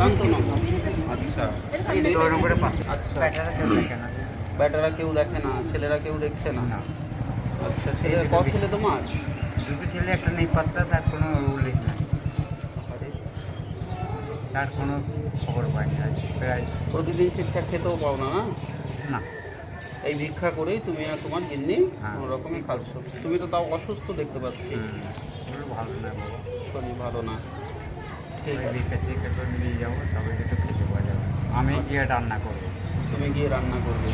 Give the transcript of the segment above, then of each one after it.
আচ্ছা। ব্যাটারা কেউ দেখে না বেটারা কেউ দেখে না ছেলেরা কেউ দেখছে না? না। আচ্ছা ছেলে ক ছেলে। তোমার? দুটো ছেলে একটা নেই পাত্তা তার কোনো উল্লেখ নাই। তার কোনো খবর পাই না প্রায়। প্রতিদিন ঠিকঠাক খেতেও পাও না না? না। এই ভিক্ষা করেই তুমি আর তোমার গিন্নি হ্যাঁ। কোনো রকমে খাচ্ছ। তুমি তো তাও অসুস্থ দেখতে পাচ্ছি। ভালো না। বাবা শরীর ভালো না। নিয়ে যাব তবে কিন্তু খেতে পাওয়া যাবে আমি গিয়ে রান্না করব। তুমি গিয়ে রান্না করবে।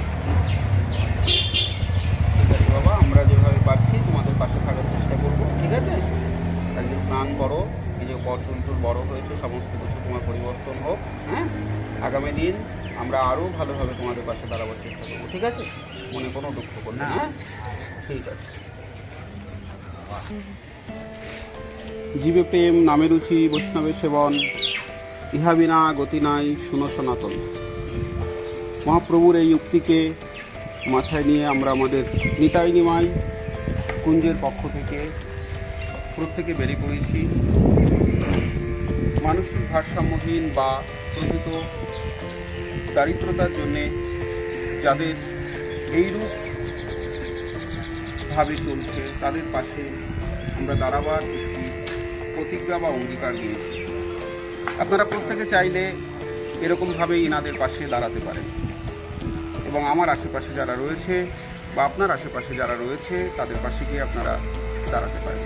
ঠিক আছে বাবা আমরা যেভাবে পারছি তোমাদের পাশে থাকার চেষ্টা করব ঠিক আছে? আজকে স্নান করো এই যে চুল টুল বড় হয়েছে সমস্ত কিছু তোমার পরিবর্তন হোক হ্যাঁ? আগামী দিন আমরা আরও ভালোভাবে তোমাদের পাশে দাঁড়াবার চেষ্টা করব ঠিক আছে? মনে কোনো দুঃখ করবে না না। হ্যাঁ? ঠিক আছে। জীবে প্রেম, নামে রুচি বৈষ্ণবের সেবন, ইহা বিনা গতি নাই, শুনো সনাতন। মহাপ্রভুর এই উক্তিকে মাথায় নিয়ে আমরা আমাদের নিতাই নিমাই কুঞ্জের পক্ষ থেকে প্রত্যেকে বেরিয়ে পড়েছি। মানসিক ভারসাম্যহীন বা প্রকৃত দারিদ্রতার জন্যে যাদের এইরূপ ভাবে চলছে, তাদের পাশে আমরা দাঁড়াবার প্রতিজ্ঞা বা অঙ্গীকার নিয়েছি আপনারা প্রত্যেকে চাইলে এরকমভাবেই এনাদের পাশে দাঁড়াতে পারেন। এবং আমার আশেপাশে যারা রয়েছে বা আপনার আশেপাশে যারা রয়েছে, তাদের পাশে গিয়ে আপনারা দাঁড়াতে পারেন।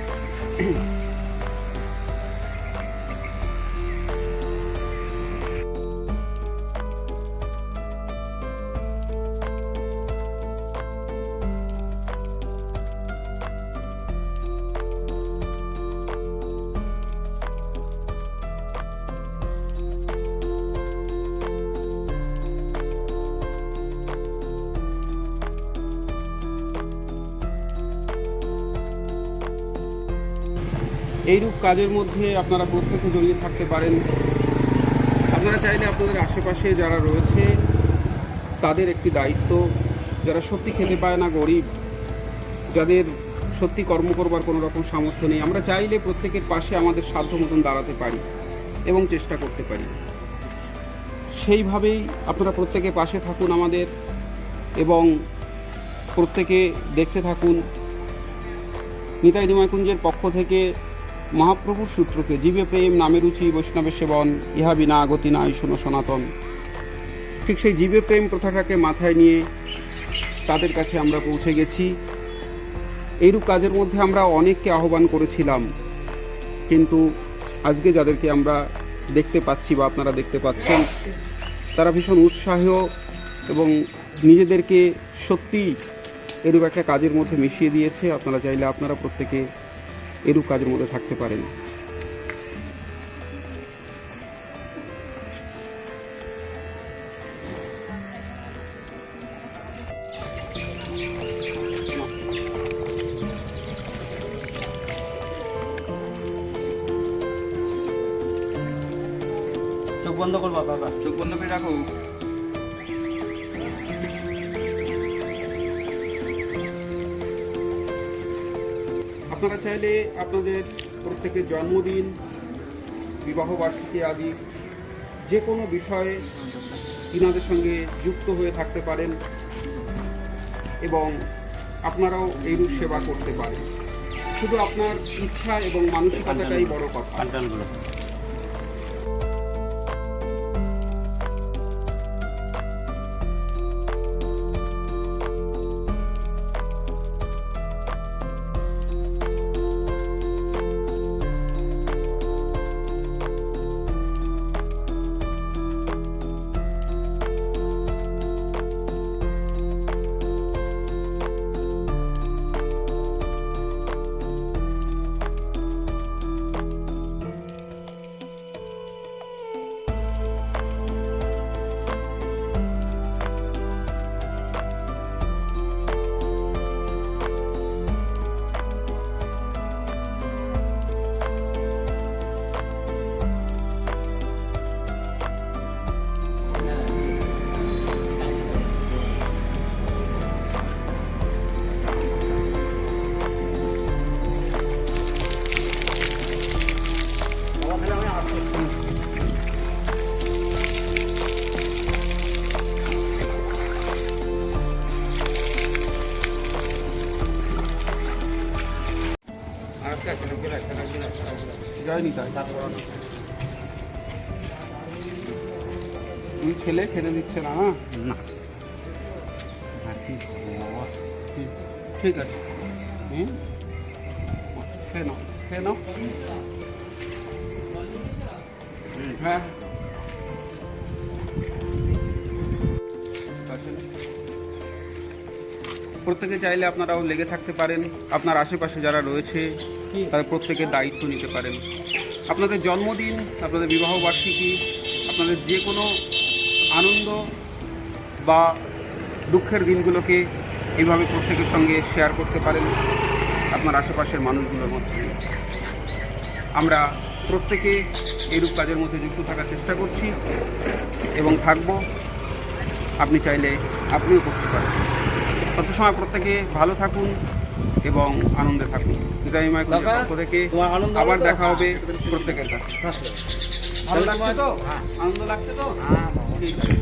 এইরূপ কাজের মধ্যে আপনারা প্রত্যেকে জড়িয়ে থাকতে পারেন। আপনারা চাইলে আপনাদের আশেপাশে যারা রয়েছে, তাদের একটি দায়িত্ব। যারা সত্যি খেতে পায় না, গরিব, যাদের সত্যি কর্ম করবার কোনো রকম সামর্থ্য নেই, আমরা চাইলে প্রত্যেকের পাশে আমাদের সাধ্য মতন দাঁড়াতে পারি এবং চেষ্টা করতে পারি। সেইভাবেই আপনারা প্রত্যেকে পাশে থাকুন আমাদের এবং প্রত্যেকে দেখতে থাকুন। নিতাই নিমাইকুঞ্জের পক্ষ থেকে মহাপ্রভুর সূত্রকে জীবে প্রেম, নামে রুচি, বৈষ্ণবের সেবন, ইহা বিনা গতি নাই, শোনো সনাতন। ঠিক সেই জীবে প্রেম প্রথাটাকে মাথায় নিয়ে তাদের কাছে আমরা পৌঁছে গেছি। এইরূপ কাজের মধ্যে আমরা অনেককে আহ্বান করেছিলাম। কিন্তু আজকে যাদেরকে আমরা দেখতে পাচ্ছি বা আপনারা দেখতে পাচ্ছেন, তারা ভীষণ উৎসাহ এবং নিজেদেরকে সত্যি এরূপ একটা কাজের মধ্যে মিশিয়ে দিয়েছে। আপনারা চাইলে আপনারা প্রত্যেকে এরূপ কাজের মধ্যে থাকতে পারেন। চোখ বন্ধ করবা বাবা। চোখ বন্ধ করে রাখো। আপনারা চাইলে আপনাদের প্রত্যেকের জন্মদিন, বিবাহবার্ষিকী আদি যে কোনো বিষয়ে ইনাদের সঙ্গে যুক্ত হয়ে থাকতে পারেন এবং আপনারাও এইরূপ সেবা করতে পারেন। শুধু আপনার ইচ্ছা এবং মানসিকতাটাই বড় কথা। জয় নিতাই তুমি ছেলে খেতে দিচ্ছে না হ্যাঁ? না। ঠিক আছে। হুম? খেয়ে নাও খেয়ে নাও। হ্যাঁ। প্রত্যেকে চাইলে আপনারাও লেগে থাকতে পারেন। আপনার আশেপাশে যারা রয়েছে তারা প্রত্যেকের দায়িত্ব নিতে পারেন। আপনাদের জন্মদিন, আপনাদের বিবাহ বার্ষিকী, আপনাদের যে কোনো আনন্দ বা দুঃখের দিনগুলোকে এইভাবে প্রত্যেকের সঙ্গে শেয়ার করতে পারেন আপনার আশেপাশের মানুষগুলোর মধ্যে। আমরা প্রত্যেকে এইরূপ কাজের মধ্যে যুক্ত থাকার চেষ্টা করছি এবং থাকব। আপনি চাইলে আপনিও করতে পারেন। তত সময় প্রত্যেকে ভালো থাকুন এবং আনন্দে থাকুন ইব্রাহিম মাইকুলের পক্ষ থেকে আবার দেখা হবে প্রত্যেকের কাছে। ভালো লাগছে তো। আনন্দ লাগছে তো? হ্যাঁ ঠিক আছে